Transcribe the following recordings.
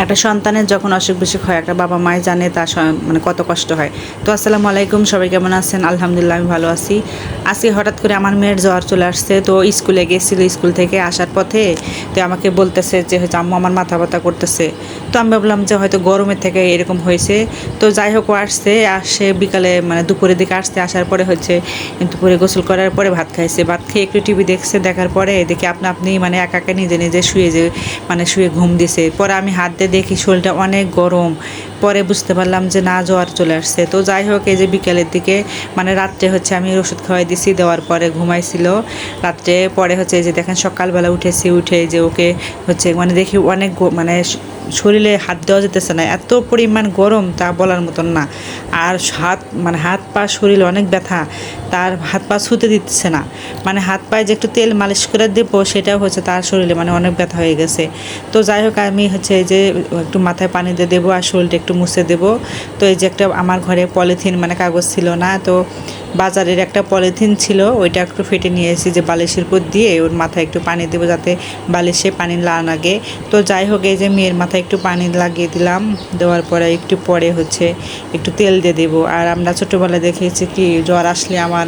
একটা সন্তানের যখন অসুখ বিসুখ হয়, একটা বাবা মায় জানে তা মানে কত কষ্ট হয়। তো আসসালামু আলাইকুম, সবাই কেমন আছেন? আলহামদুলিল্লাহ, আমি ভালো আছি। আজকে হঠাৎ করে আমার মেয়ের জ্বর চলে আসছে, তো স্কুলে গেছিল, স্কুল থেকে আসার পথে তো আমাকে বলতেছে যে হচ্ছে, আম্মু, আমার মাথা ব্যথা করতেছে। তো আমি ভাবলাম যে হয়তো গরমের থেকে এরকম হয়েছে। তো যাই হোক আসছে, আসে বিকালে মানে দুপুরের দিকে আসতে আসার পরে হচ্ছে, দুপুরে গোসল করার পরে ভাত খাইছে। ভাত খেয়ে একটু টিভি দেখছে, দেখার পরে দেখি আপনা আপনি মানে একা একা নিজে নিজে শুয়ে যে মানে শুয়ে ঘুম দিছে। পরে আমি হাত দিয়ে দেখি শরীরটা অনেক গরম। পরে বুঝতে পারলাম যে না, জ্বর চলে আসছে। তো যাই হোক, এই যে বিকেলের দিকে মানে রাত্রে হচ্ছে আমি ওষুধ খাওয়াই দিছি, দেওয়ার পরে ঘুমাইছিল। রাত্রে পরে হচ্ছে এই যে দেখেন সকালবেলা উঠেছি, উঠে যে ওকে হচ্ছে মানে দেখি অনেক মানে শরীরে হাত দেওয়া যেতেছে না, এত পরিমাণ গরম তা বলার মতন না। আর হাত মানে হাত পা শরীরে অনেক ব্যথা, তার হাত পা ছুতে দিচ্ছে না। মানে হাত পায়ে যে একটু তেল মালিশ করে দেবো, সেটাও হচ্ছে তার শরীরে মানে অনেক ব্যথা হয়ে গেছে। তো যাই হোক, আমি হচ্ছে যে একটু মাথায় পানি দিয়ে দেবো আর শরীরটা একটু মুছে দেবো। তো এই যে একটা আমার ঘরে পলিথিন মানে কাগজ ছিল না, তো বাজারের একটা পলিথিন ছিল, ওইটা একটু ফেটে নিয়ে এসেছি যে বালিশের উপর দিয়ে ওর মাথায় একটু পানি দেবো যাতে বালিশে পানি না লাগে। তো যাই হোক, এই যে মেয়ের মাথায় একটু পানি লাগিয়ে দিলাম, দেওয়ার পরে একটু পরে হচ্ছে একটু তেল দিয়ে দেবো। আর আমরা ছোটোবেলায় দেখেছি কি, জ্বর আসলে আমার,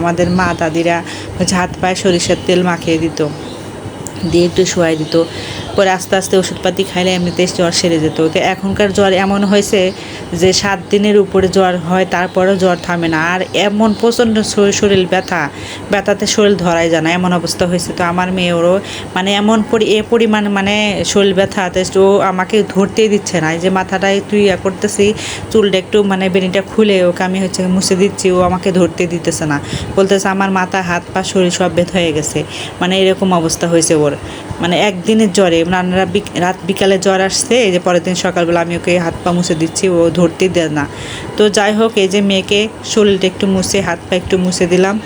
আমাদের মা দাদিরা হচ্ছে হাত পায়ে সরিষার তেল মাখিয়ে দিত, দিয়ে একটু শোয়াই দিত। পরে আস্তে আস্তে ওষুধপাতি খাইলে এমনিতেই জ্বর সেরে যেত। তো এখনকার জ্বর এমন হয়েছে যে সাত দিনের উপরে জ্বর হয়, তারপরেও জ্বর থামে না। আর এমন প্রচণ্ড শরীর ব্যথা, ব্যথাতে শরীর ধরাই যায় না, এমন অবস্থা হয়েছে। তো আমার মেয়েরও মানে এমন পরি এ পরিমাণ মানে শরীর ব্যথাতে ও আমাকে ধরতেই দিচ্ছে না। যে মাথাটা একটু ইয়া করতেছি, চুলটা একটু মানে বেনিটা খুলে ওকে আমি হচ্ছে মুছে দিচ্ছি, ও আমাকে ধরতে দিতেছে না। বলতেছে আমার মাথা, হাত, পা, শরীর সব ব্যথা হয়ে গেছে। মানে এরকম অবস্থা হয়েছে ওর। মানে একদিনের জ্বরে রান্নারা রাত বিকালে জ্বর আসছে, এই যে পরের দিন সকালবেলা আমি ওকে হাত পা মুছে দিচ্ছি, ও ধরতে দেয় না। তো যাই হোক, এই যে মেয়েকে শরীরটা একটু মুছে, হাত পা একটু মুছে দিলাম।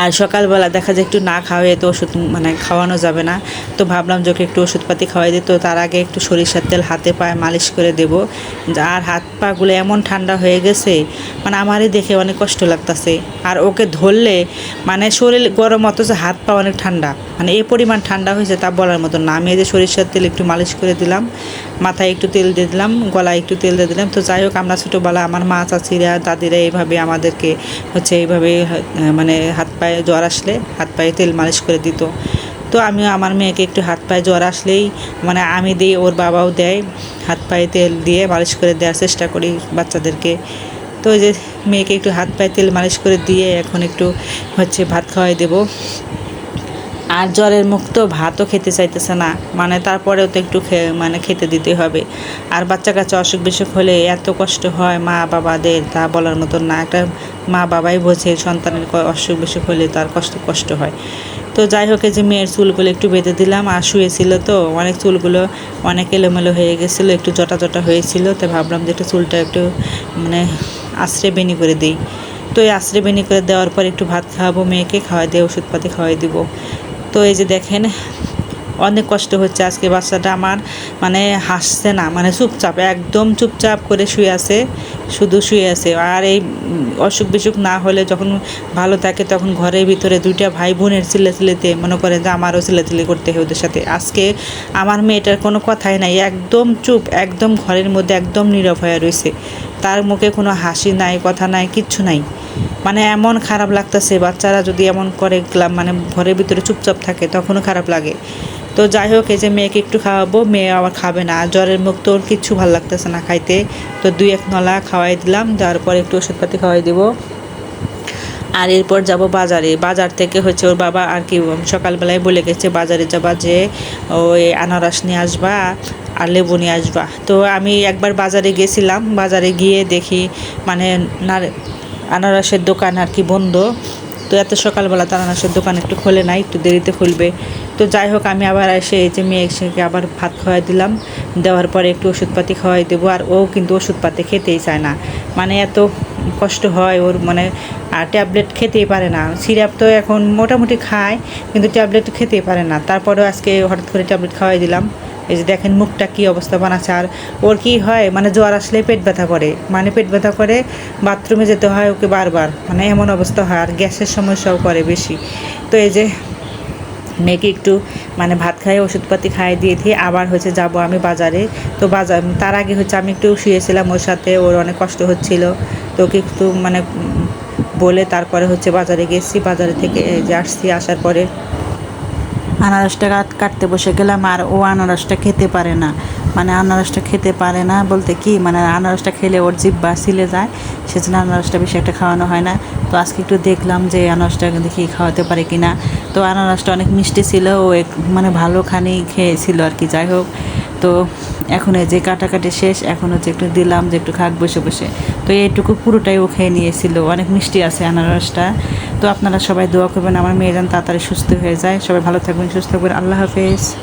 আর সকালবেলা দেখা যায় একটু না খাওয়াই তো ওষুধ মানে খাওয়ানো যাবে না। তো ভাবলাম যে ওকে একটু ওষুধপাতি খাওয়াই দিত তার আগে একটু সরিষার তেল হাতে পায়ে মালিশ করে দেব। আর হাত পাগুলো এমন ঠান্ডা হয়ে গেছে মানে আমারই দেখে অনেক কষ্ট লাগতেছে। আর ওকে ধরলে মানে শরীর গরম অথচ হাত পা অনেক ঠান্ডা। মানে এ পরিমাণ ঠান্ডা হয়েছে তা বলার মতো না। আমি এই যে সরিষার তেল একটু মালিশ করে দিলাম। মাথায় একটু তেল দিয়ে দিলাম, গলায় একটু তেল দিয়ে দিলাম। তো যাই হোক, আমরা ছোটোবেলা আমার মা, চাচিরা, দাদিরা এইভাবে আমাদেরকে হচ্ছে এইভাবে মানে হাত পায়ে জ্বর আসলে হাত পায়ে তেল মালিশ করে দিত। তো আমিও আমার মেয়েকে একটু হাত পায়ে জ্বর আসলেই মানে আমি দিই, ওর বাবাও দেয়, হাত পায়ে তেল দিয়ে মালিশ করে দেওয়ার চেষ্টা করি বাচ্চাদেরকে। তো ওই যে মেয়েকে একটু হাত পায়ে তেল মালিশ করে দিয়ে এখন একটু হচ্ছে ভাত খাওয়াই দেবো। আর জ্বরের মুখ তো ভাতও খেতে চাইতেছে না। মানে তারপরেও তো একটু মানে খেতে দিতে হবে। আর বাচ্চা কাচ্চা অসুখ বিসুখ হলে এত কষ্ট হয় মা বাবাদের, তা বলার মতন না। একটা মা বাবাই বোঝে সন্তানের অসুখ বিসুখ হলে তার কষ্ট কষ্ট হয়। তো যাই হোক যে মেয়ের চুলগুলো একটু বেঁধে দিলাম। আর শুয়েছিল তো, অনেক চুলগুলো অনেক এলোমেলো হয়ে গেছিল, একটু জটা জটা হয়েছিল। তো ভাবলাম যে একটু চুলটা একটু মানে আশ্রে বেনি করে দিই। তো এই আশ্রে বেনি করে দেওয়ার পর একটু ভাত খাওয়াবো মেয়েকে, খাওয়াই দিয়ে ওষুধপাতি খাওয়াই দিব। তো এই যে দেখেন, অনেক কষ্ট হচ্ছে আজকে বাচ্চাটা আমার মানে হাসছে না মানে চুপচাপ, একদম চুপচাপ করে শুয়ে আছে, শুধু শুয়ে আছে। আর এই অসুখ বিসুখ না হলে যখন ভালো থাকে তখন ঘরের ভিতরে দুইটা ভাই বোনের চিল্লাচিল্লিতে মনে করেন যে আমারও চিল্লাচিল্লি করতে হয় ওদের সাথে। আজকে আমার মেয়েটার কোনো কথাই নাই, একদম চুপ, একদম ঘরের মধ্যে একদম নীরব হয়ে রয়েছে। তার মুখে কোনো হাসি নাই, কথা নাই, কিচ্ছু নাই। মানে এমন খারাপ লাগতেছে, বাচ্চারা যদি এমন করে গেলাম মানে ঘরের ভিতরে চুপচাপ থাকে, তখনও খারাপ লাগে। তো যাই হোক, এই যে মেয়েকে একটু খাওয়াবো, মেয়ে আবার খাবে না। জ্বরের মুখ তো ওর কিচ্ছু ভালো লাগতেছে না খাইতে। তো দুই এক নলা খাওয়াই দিলাম, দেওয়ার পর একটু ওষুধপাতি খাওয়াই দেবো। আর এরপর যাব বাজারে। বাজার থেকে হচ্ছে ওর বাবা আর কি সকালবেলায় বলে গেছে, বাজারে যাবা যে ওই আনারস নিয়ে আসবা আর লেবু নিয়ে আসবা। তো আমি একবার বাজারে গেছিলাম। বাজারে গিয়ে দেখি মানে আনারসের দোকান আর কি বন্ধ। তো এত সকালবেলা তার আনারসের দোকান একটু খোলে নাই, একটু দেরিতে খুলবে। তো যাই হোক, আমি আবার এসে এই যে মেয়েকে আবার ভাত খাওয়াই দিলাম। দেওয়ার পরে একটু ওষুধপাতি খাওয়াই দেবো, আর ও কিন্তু ওষুধপাতি খেতেই চায় না। মানে এত কষ্ট হয় ওর মানে আর ট্যাবলেট খেতেই পারে না। সিরাপ তো এখন মোটামুটি খায়, কিন্তু ট্যাবলেট খেতেই পারে না। তারপরেও আজকে হঠাৎ করে ট্যাবলেট খাওয়াই দিলাম। এই যে দেখেন মুখটা কী অবস্থা বানাচ্ছে। আর ওর কি হয় মানে জ্বর আসলে পেট ব্যথা করে। মানে পেট ব্যথা করে, বাথরুমে যেতে হয় ওকে বারবার। মানে এমন অবস্থা হয়, আর গ্যাসের সমস্যাও করে বেশি। তো এই যে মেয়েকে একটু মানে ভাত খাইয়ে, ওষুধপাতি খাইয়ে দিয়ে দিয়ে আবার হচ্ছে যাব আমি বাজারে। তো বাজার, তার আগে হচ্ছে আমি একটু শুয়েছিলাম ওর সাথে, ওর অনেক কষ্ট হচ্ছিল। তো ওকে একটু মানে বলে তারপরে হচ্ছে বাজারে গেছি। বাজারে থেকে যে আসছি, আসার পরে আনারসটা কাট- কাটতে বসে গেলাম আর ও আনারসটা খেতে পারে না। মানে আনারসটা খেতে পারে না। বলতে কি মানে আনারসটা খেলে ওর জিব্বা সিলে যায়, সেজন্য আনারসটা বেশি একটা খাওয়ানো হয় না। তো আজকে একটু দেখলাম যে আনারসটা দেখি খাওয়াতে পারে কি না তো আনারসটা অনেক মিষ্টি ছিল, ও এক- মানে ভালোখানি খেয়েছিল আর কি, যাই হোক। তো এখন এই যে কাটাকাটি শেষ, এখন হচ্ছে একটু দিলাম যে একটু খাক বসে বসে। তো এইটুকু পুরোটাই ও খেয়ে নিয়েছিল, অনেক মিষ্টি আছে আনারসটা। তো আপনারা সবাই দোয়া করবেন, আমার মেয়ে যেন তাড়াতাড়ি সুস্থ হয়ে যায়। সবাই ভালো থাকবেন, সুস্থ থাকবেন। আল্লাহ হাফেজ।